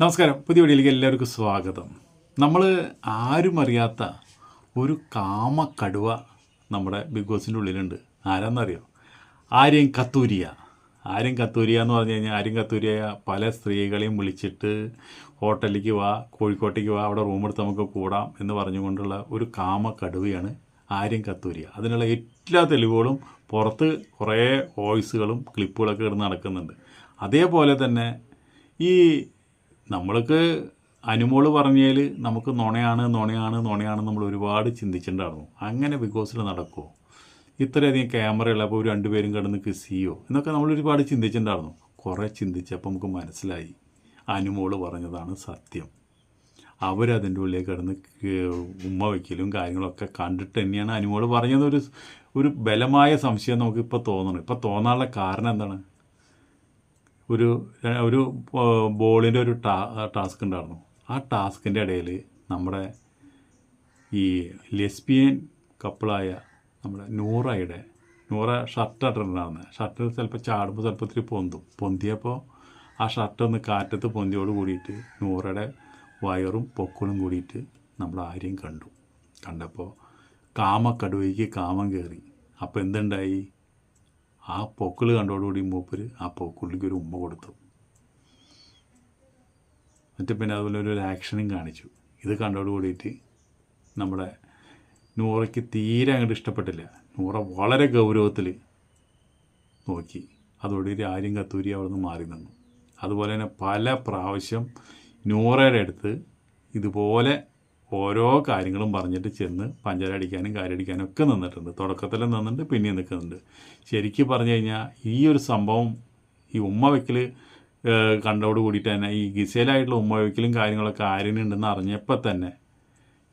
നമസ്കാരം. പുതിയ വീഡിയോയിലേക്ക് എല്ലാവർക്കും സ്വാഗതം. നമ്മൾ ആരും അറിയാത്ത ഒരു കാമ കടുവ നമ്മുടെ ബിഗ് ബോസിന്റെ ഉള്ളിലുണ്ട്. ആരാന്നറിയോ? ആര്യൻ കത്തൂരിയ. ആര്യൻ കത്തൂരിയ എന്ന് പറഞ്ഞു കഴിഞ്ഞാൽ ആര്യൻ കത്തൂരിയ പല സ്ത്രീകളെയും വിളിച്ചിട്ട് ഹോട്ടലിലേക്ക് വാ കോഴിക്കോട്ടേക്ക് വാ അവിടെ റൂം എടുത്ത് നമുക്ക് കൂടാം എന്ന് പറഞ്ഞുകൊണ്ടുള്ള ഒരു കാമ കടുവയാണ് ആര്യം കത്തൂരിയ. അതിനുള്ള എല്ലാ തെളിവുകളും പുറത്ത് കുറേ വോയിസുകളും ക്ലിപ്പുകളൊക്കെ ഇടുന്ന് നടക്കുന്നുണ്ട്. അതേപോലെ തന്നെ ഈ നമ്മൾക്ക് അനുമോൾ പറഞ്ഞാൽ നമുക്ക് നുണയാണ് നുണയാണ് നുണയാണ് നമ്മൾ ഒരുപാട് ചിന്തിച്ചിട്ടുണ്ടായിരുന്നു. അങ്ങനെ ബിഗ് ബോസിൽ നടക്കുമോ ഇത്രയധികം ക്യാമറ ഉള്ളപ്പോൾ രണ്ടുപേരും കിടന്ന് കിസ് ചെയ്യോ എന്നൊക്കെ നമ്മൾ ഒരുപാട് ചിന്തിച്ചിട്ടുണ്ടായിരുന്നു. കുറേ ചിന്തിച്ചപ്പോൾ നമുക്ക് മനസ്സിലായി. അനുമോൾ പറഞ്ഞതാണ് സത്യം. അവരതിന്റെ ഉള്ളിൽ കിടന്ന് ഉമ്മ വയ്ക്കലും കാര്യങ്ങളൊക്കെ കണ്ടിട്ട് തന്നെയാണ് അനുമോൾ പറഞ്ഞതൊരു ഒരു ബലമായ സംശയം നമുക്കിപ്പോൾ തോന്നണം. ഇപ്പോൾ തോന്നാനുള്ള കാരണം എന്താണ്? ഒരു ഒരു ബോളിന്റെ ഒരു ടാ ടാസ്ക് ഉണ്ടായിരുന്നു. ആ ടാസ്കിന്റെ ഇടയിൽ നമ്മുടെ ഈ ലെസ്ബിയൻ കപ്പിളായ നമ്മുടെ നൂറയുടെ നൂറ ഷർട്ട് ഇട്ടിട്ടുണ്ടായിരുന്നത് ഷർട്ട് ചിലപ്പോൾ ചാടുമ്പോൾ ചിലപ്പോൾ ഇത്തിരി പൊന്തും. പൊന്തിയപ്പോൾ ആ ഷർട്ട് ഒന്ന് കാറ്റത്ത് പൊന്തിയോട് കൂടിയിട്ട് നൂറയുടെ വയറും പൊക്കളും കൂടിയിട്ട് നമ്മൾ ആരെയും കണ്ടു. കണ്ടപ്പോൾ കാമക്കടുവയ്ക്ക് കാമം കയറി അപ്പോൾ എന്തുണ്ടായി? ആ പൊക്കിൾ കണ്ടോടുകൂടി മൂപ്പര് ആ പൊക്കുള്ളിക്ക് ഒരു ഉമ്മ കൊടുത്തു. എന്നിട്ട് പിന്നെ അതുപോലെ ഒരു ആക്ഷനും കാണിച്ചു. ഇത് കണ്ടോട് കൂടിയിട്ട് നമ്മുടെ നൂറയ്ക്ക് തീരെ അങ്ങോട്ട് ഇഷ്ടപ്പെട്ടില്ല. നൂറ വളരെ ഗൗരവത്തിൽ നോക്കി. അതോടുകൂടി ആര്യം കത്തൂരി അവിടെ നിന്ന് മാറി നിന്നു. അതുപോലെ തന്നെ പല പ്രാവശ്യം നൂറയുടെ അടുത്ത് ഇതുപോലെ ഓരോ കാര്യങ്ങളും പറഞ്ഞിട്ട് ചെന്ന് പഞ്ചര അടിക്കാനും കാര്യടിക്കാനും ഒക്കെ നിന്നിട്ടുണ്ട്. തുടക്കത്തിൽ നിന്നിട്ടുണ്ട് പിന്നെയും നിൽക്കുന്നുണ്ട്. ശരിക്കും പറഞ്ഞു കഴിഞ്ഞാൽ ഈ ഒരു സംഭവം ഈ ഉമ്മ വെക്കൽ കണ്ടോട് കൂടിയിട്ട് തന്നെ ഈ ഗിസേലായിട്ടുള്ള ഉമ്മ വെക്കലും കാര്യങ്ങളൊക്കെ ആര്യനുണ്ടെന്ന് അറിഞ്ഞപ്പോൾ തന്നെ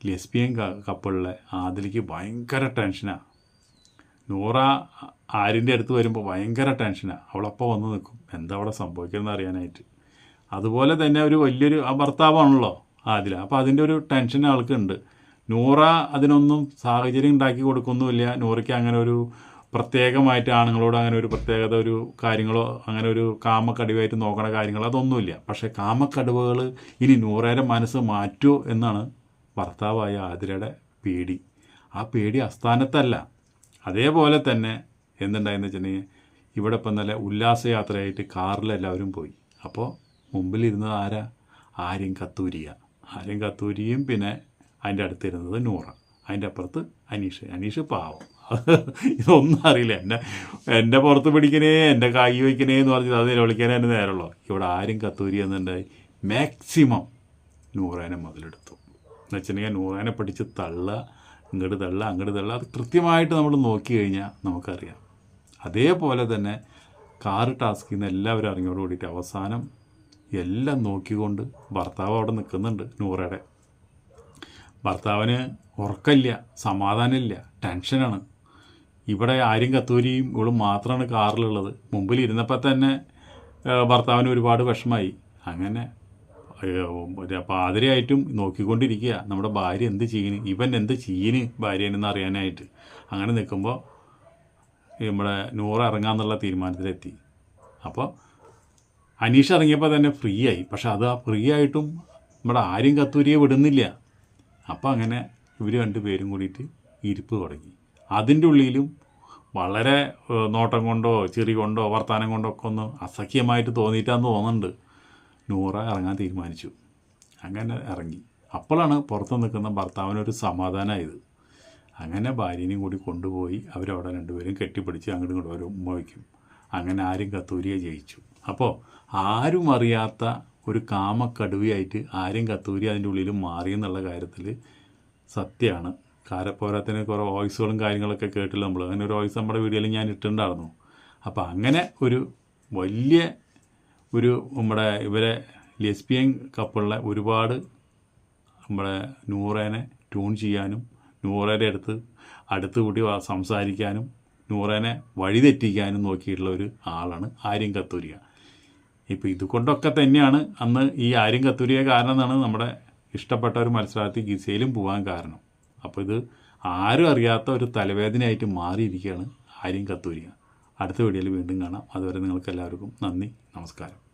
ലെസ്ബിയൻ കപ്പിളിലെ ആദിലേക്ക് ഭയങ്കര ടെൻഷനാണ് നൂറ ആരിന്റെ അടുത്ത് വരുമ്പോൾ ഭയങ്കര ടെൻഷനാണ് അവളപ്പോൾ വന്ന് നിൽക്കും എന്താ അവിടെ സംഭവിക്കുന്നത് അറിയാനായിട്ട്. അതുപോലെ തന്നെ ഒരു വലിയൊരു ആ ഭർത്താവാണല്ലോ. ആദില അപ്പോൾ അതിന്റെ ഒരു ടെൻഷൻ ആൾക്കുണ്ട്. നൂറ അതിനൊന്നും സാഹചര്യം ഉണ്ടാക്കി കൊടുക്കൊന്നുമില്ല. നൂറയ്ക്ക് അങ്ങനെ ഒരു പ്രത്യേകമായിട്ട് ആണുങ്ങളോട് അങ്ങനെ ഒരു പ്രത്യേകത ഒരു കാര്യങ്ങളോ അങ്ങനെ ഒരു കാമക്കടിവായിട്ട് നോക്കണ കാര്യങ്ങളോ അതൊന്നുമില്ല. പക്ഷേ കാമക്കടുവകൾ ഇനി നൂറേരെ മനസ്സ് മാറ്റുമോ എന്നാണ് ഭർത്താവായ ആതിരയുടെ പേടി. ആ പേടി അസ്ഥാനത്തല്ല അതേപോലെ തന്നെ എന്തുണ്ടായെന്ന് വെച്ചിട്ടുണ്ടെങ്കിൽ ഇവിടെ ഇപ്പം നല്ല ഉല്ലാസയാത്രയായിട്ട് കാറിൽ എല്ലാവരും പോയി. അപ്പോൾ മുമ്പിലിരുന്നത് ആരാ? ആര്യം കത്തൂരിയ. ആര്യം കത്തൂരിയും പിന്നെ അതിന്റെ അടുത്തിരുന്നത് നൂറ. അതിന്റെ അപ്പുറത്ത് അനീഷ്. അനീഷ് പാവം. ഇതൊന്നും അറിയില്ല. എന്നെ എന്റെ പുറത്ത് പിടിക്കണേ എന്റെ കൈ വയ്ക്കണേ എന്ന് പറഞ്ഞത് അത് വിളിക്കാനേ എന്റെ നേരമുള്ളൂ. ഇവിടെ ആരും കത്തൂരി എന്നുണ്ടായി മാക്സിമം നൂറേനെ മുതലെടുത്തു. എന്ന് വെച്ചിട്ടുണ്ടെങ്കിൽ നൂറേനെ പിടിച്ച് തള്ളുക ഇങ്ങോട്ട് തള്ളുക അങ്ങോട്ട് തള്ളുക അത് കൃത്യമായിട്ട് നമ്മൾ നോക്കി കഴിഞ്ഞാൽ നമുക്കറിയാം. അതേപോലെ തന്നെ കാറ് ടാസ്കിൽ നിന്ന് എല്ലാവരും അറിഞ്ഞോട് കൂടിയിട്ട് അവസാനം എല്ലാം നോക്കിക്കൊണ്ട് ഭർത്താവ് അവിടെ നിൽക്കുന്നുണ്ട് നൂറയുടെ. ഭർത്താവിന് ഉറക്കമില്ല സമാധാനമില്ല ടെൻഷനാണ്. ഇവിടെ ആരും കത്തൂരിയും ഇവളും മാത്രമാണ് കാറിലുള്ളത്. മുമ്പിൽ ഇരുന്നപ്പോൾ തന്നെ ഭർത്താവിന് ഒരുപാട് വിഷമായി അങ്ങനെ പാതിരയായിട്ടും നോക്കിക്കൊണ്ടിരിക്കുക. നമ്മുടെ ഭാര്യ എന്ത് ചെയ്യണ്? ഇവൻ എന്ത് ചെയ്യണ് ഭാര്യനെന്ന് അറിയാനായിട്ട്. അങ്ങനെ നിൽക്കുമ്പോൾ നമ്മുടെ നൂറ് ഇറങ്ങാന്നുള്ള തീരുമാനത്തിലെത്തി. അപ്പോൾ അനീഷ് ഇറങ്ങിയപ്പോൾ തന്നെ ഫ്രീ ആയി പക്ഷെ അത് ആ ഫ്രീ ആയിട്ടും നമ്മുടെ ആരും കത്തൂരിയെ വിടുന്നില്ല. അപ്പോൾ അങ്ങനെ ഇവർ രണ്ട് പേരും കൂടിയിട്ട് ഇരിപ്പ് തുടങ്ങി. അതിന്റെ ഉള്ളിലും വളരെ നോട്ടം കൊണ്ടോ ചെറി കൊണ്ടോ വർത്തമാനം കൊണ്ടോ ഒക്കെ ഒന്ന് അസഖ്യമായിട്ട് തോന്നിയിട്ടാന്ന് തോന്നുന്നുണ്ട്. നൂറ ഇറങ്ങാൻ തീരുമാനിച്ചു. അങ്ങനെ ഇറങ്ങി. അപ്പോഴാണ് പുറത്ത് നിൽക്കുന്ന ഭർത്താവിനൊരു സമാധാനമായത് അങ്ങനെ ഭാര്യനെയും കൂടി കൊണ്ടുപോയി അവരവിടെ രണ്ടുപേരും കെട്ടിപ്പിടിച്ച് അങ്ങോട്ടും ഇങ്ങോട്ടും ഓരോ വയ്ക്കും. അങ്ങനെ ആരും കത്തൂരിയെ ജയിച്ചു. അപ്പോൾ ആരും അറിയാത്ത ഒരു കാമക്കടുവയായിട്ട് ആരും കത്തൂരി അതിന്റെ ഉള്ളിൽ മാറി എന്നുള്ള കാര്യത്തിൽ സത്യമാണ്. കാരപ്പോരാത്തിന് കുറേ വോയിസുകളും കാര്യങ്ങളൊക്കെ കേട്ടില്ല നമ്മൾ. അങ്ങനെ ഒരു വോയിസ് നമ്മുടെ വീഡിയോയിൽ ഞാൻ ഇട്ടിട്ടുണ്ടായിരുന്നു. അപ്പോൾ അങ്ങനെ ഒരു വലിയ ഒരു നമ്മുടെ ഇവരെ ലെസ്ബിയൻ കപ്പിളിലെ ഒരുപാട് നമ്മുടെ നൂറേനെ ട്യൂൺ ചെയ്യാനും നൂറേന്റെ അടുത്ത് അടുത്ത് കൂടി സംസാരിക്കാനും നൂറേനെ വഴിതെറ്റിക്കാനും നോക്കിയിട്ടുള്ള ഒരു ആളാണ് ആര്യം കത്തൂരിയ. ഇപ്പോൾ ഇതുകൊണ്ടൊക്കെ തന്നെയാണ് അന്ന് ഈ ആര്യം കത്തൂരിയ കാരണം എന്നാണ് നമ്മുടെ ഇഷ്ടപ്പെട്ട ഒരു മത്സരാർത്ഥി ഗിസയിലും പോകാൻ കാരണം. അപ്പോൾ ഇത് ആരും അറിയാത്ത ഒരു തലവേദനയായിട്ട് മാറിയിരിക്കുകയാണ് ആര്യം കത്തൂരിയ. അടുത്ത വീഡിയോയിൽ വീണ്ടും കാണാം. അതുവരെ നിങ്ങൾക്ക് എല്ലാവർക്കും നന്ദി നമസ്കാരം.